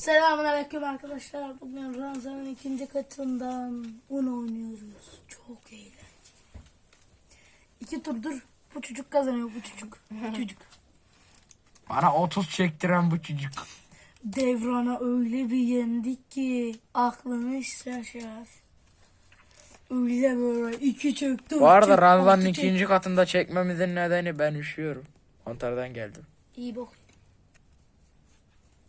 Selamünaleyküm arkadaşlar. Bugün Ranzan'ın ikinci katından un oynuyoruz. Çok eğlenceli. İki turdur bu çocuk kazanıyor bu çocuk. çocuk. Bana 30 çektiren bu çocuk. Devran'a öyle bir yendik ki aklınız şaşar. Öyle böyle iki çök dört Bu arada çök. ikinci katında çekmemizin nedeni ben üşüyorum. Antalya'dan geldim. İyi bok.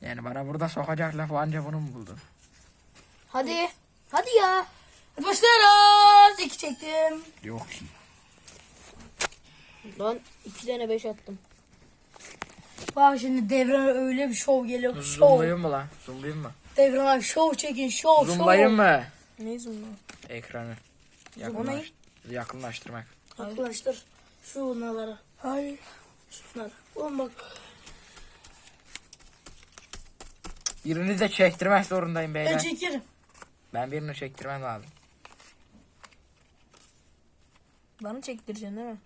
Yani bana burada sokacak lafı anca bunu mu buldun? Hadi. Hadi ya. Hadi başlıyoruz. İki çektim. Yok ki. Lan iki tane beş attım. Bak şimdi Devran'a öyle bir şov geliyor. Şov. Zoomlayayım mı lan? Zoomlayayım mı? Devran'a şov çekin. Şov şov. Zoomlayayım mı? Ne zoom lan? Ekranı. Yakınlaş, yakınlaştırmak. Arkadaşlar şu nalara. Hayır. Şunlara. Oğlum bak. Birini de çektirmek zorundayım Ben beyler. çekerim. Ben birini çektirmem lazım. Bana çektireceksin değil mi?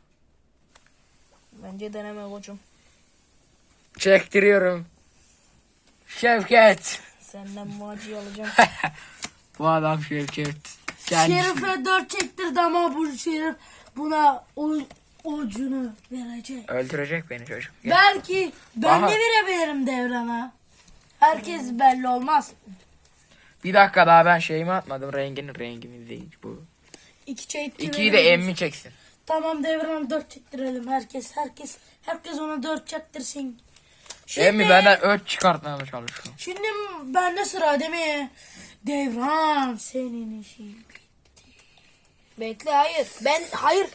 Bence deneme koçum. Çektiriyorum. Şevket. Senden maci alacağım. Bu adam Şevket. Kendisi. Şerif'e dört çektirdi ama bu Şerif buna o, ucunu verecek. Öldürecek beni çocuk. Belki ben Aha. de verebilirim Devran'a. Herkes belli olmaz. Bir dakika daha ben şeyimi atmadım. Rengini rengini değil bu. İki çektirelim. İkiyi de emmi çeksin. Tamam Devran'a dört çektirelim. Herkes herkes herkes ona dört çektirsin. Şimdi, Emmi benden öt çıkartmaya çalışıyor. Şimdi bende sıra değil mi? Devran senin işin. Bekle hayır. Ben hayır.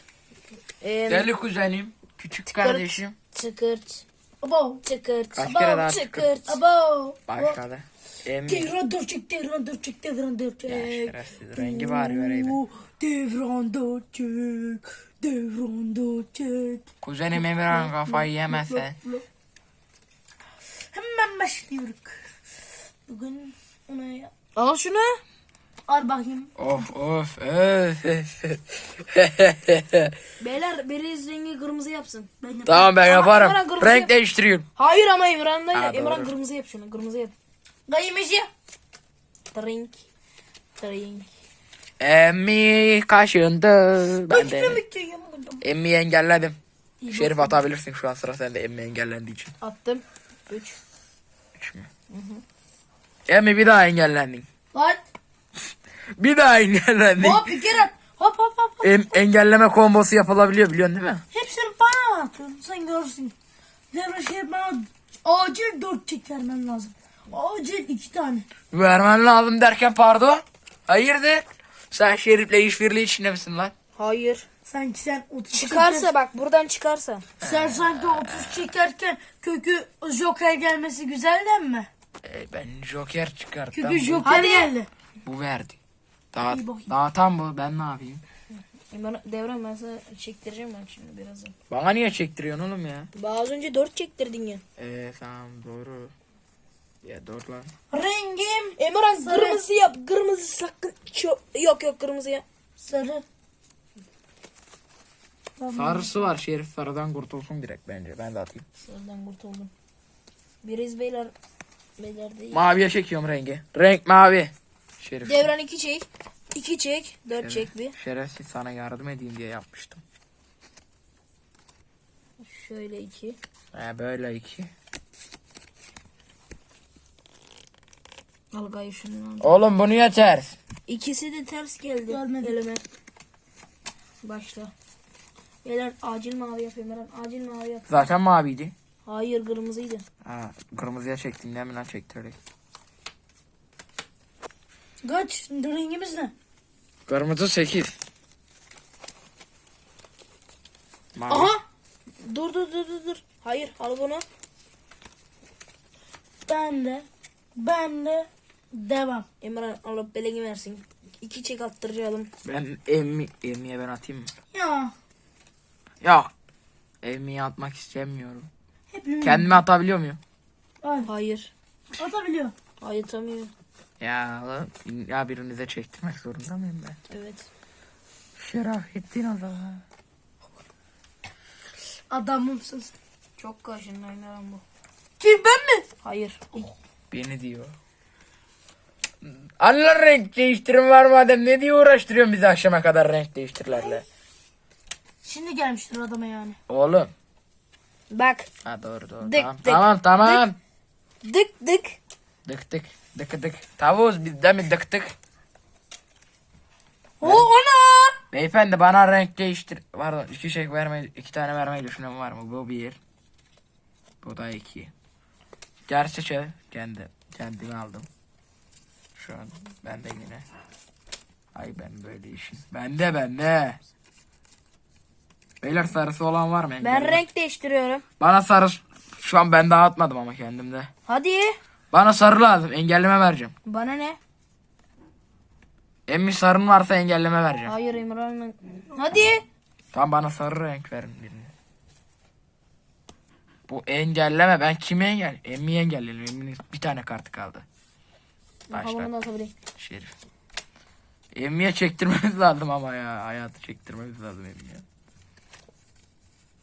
Ee, Deli kuzenim. Küçük kardeşim. çıkırt. Abo. Çıkırt. Kaç kere daha çıkırt. Abo. Başladı. Emmi. Devran dört çek, devran dört çek, devran dört Ya şerefsiz. Rengi bari vereydi. Oo, Devran dört çek, devran dört çek. Kuzenim Emirhan kafayı yemezse. Hemen başlıyoruz. Bugün ona Al şunu. Al bakayım. Of of öf. Beyler biri rengi kırmızı yapsın. Ben de tamam ben yaparım. Emirhan kırmızı Renk yap. değiştiriyorum. Hayır ama İmran da Ha, İmran doğru. kırmızı yap şunu. Kırmızı yap. Kaymışı. Drink. Drink. Emmi kaşındı. Ben de. Emmi'yi engelledim. Şerif atabilirsin şu an sıra sende Emmi engellendiği için. Attım. 3. Üç mü? Emmi bir daha engellendin. Lan. Bir daha engellendin. Hop bir kere. Hop hop hop. hop. Em- engelleme kombosu yapılabiliyor biliyorsun değil mi? Hepsini bana mı atıyorsun? Sen görürsün. Devran şey bana acil dört çek vermen lazım. Acil iki tane. Vermen lazım derken pardon. Hayırdır? Sen Şerif'le işbirliği içinde misin lan? Hayır. Sanki sen 30 Çıkarsa bak buradan çıkarsa. Sen sanki 30 çekerken kökü Joker gelmesi güzel değil mi? Ee, ben Joker çıkarttım. Kökü Bu, Joker Hadi. geldi. bu verdi. Daha, İyi bakayım. daha tam bu. Ben ne yapayım? İmran devran ben sana çektireceğim ben şimdi birazdan. Bana niye çektiriyorsun oğlum ya? Az önce 4 çektirdin ya. Ee tamam doğru. Ya doğru lan. Rengim Emran Sarı. kırmızı yap. Kırmızı sakın. Çok... Yok yok kırmızı yap. sarı. Sarısı var. Şerif sarıdan kurtulsun direkt bence. Ben de atayım. Sarıdan kurtuldum. Biriz beyler. Beyler değil. Maviye çekiyorum rengi. Renk mavi. Şerif. Devran 2 çek. 2 çek. 4 çek bir. Şerefsiz sana yardım edeyim diye yapmıştım. Şöyle 2. He böyle iki. Al gayı şunu al. Oğlum bu niye ters? İkisi de ters geldi. Gelmedi. Elime. Başla. Beyler acil mavi yap Emran. Acil mavi yap. Zaten maviydi. Hayır kırmızıydı. Ha, kırmızıya çektim değil mi lan çektirerek. Kaç? Rengimiz ne? Kırmızı 8. Mavi. Aha. Dur dur dur dur dur. Hayır al bunu. Ben de. Ben de. Devam. Emran alıp beleni versin. 2 çek attıracağım. Ben emmi, emmiye ben atayım mı? Ya. Ya. Emmiye atmak istemiyorum. Hep Kendime atabiliyor muyum? Ay, Hayır. atabiliyor. Hayır atamıyor. Ya lan, ya birinize çektirmek zorunda mıyım ben? Evet. Şerafettin zaman. Adamımsın sen. Çok kaşınlı Emran bu. Kim ben mi? Hayır. Beni diyor. Allah renk değiştirin var madem ne diye uğraştırıyorsun bizi akşama kadar renk değiştirlerle. Şimdi gelmiştir adama yani. Oğlum. Bak. Ha doğru doğru. Dık, tamam dık, tamam tamam. Dık dık. Dık dık dık dık. Tavuz bizde mi dık dık? O ana! Beyefendi bana renk değiştir. Pardon iki şey vermeyi, iki tane vermeyi düşünen var mı? Bu bir. Bu da iki. Gerçi şey kendi kendimi aldım. Şu an ben de yine. Ay ben böyle işim. Bende bende. Beyler sarısı olan var mı? Ben Engelle. renk değiştiriyorum. Bana sarı şu an ben dağıtmadım ama kendimde. Hadi. Bana sarı lazım. Engelleme vereceğim. Bana ne? Emmi sarın varsa engelleme vereceğim. Hayır İmran. Hadi. Tam bana sarı renk verin birini. Bu engelleme ben kimi engel? Emmi'yi engelledim. Emmi'nin bir tane kartı kaldı. Başla. Şerif. Emmi'ye çektirmemiz lazım ama ya. Hayatı çektirmemiz lazım Emmi'ye.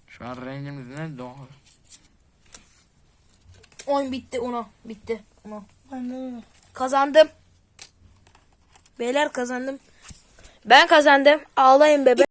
Şu an rengimiz ne? Doğru. Oyun bitti ona. Bitti ona. Kazandım. Beyler kazandım. Ben kazandım. Ağlayın bebe.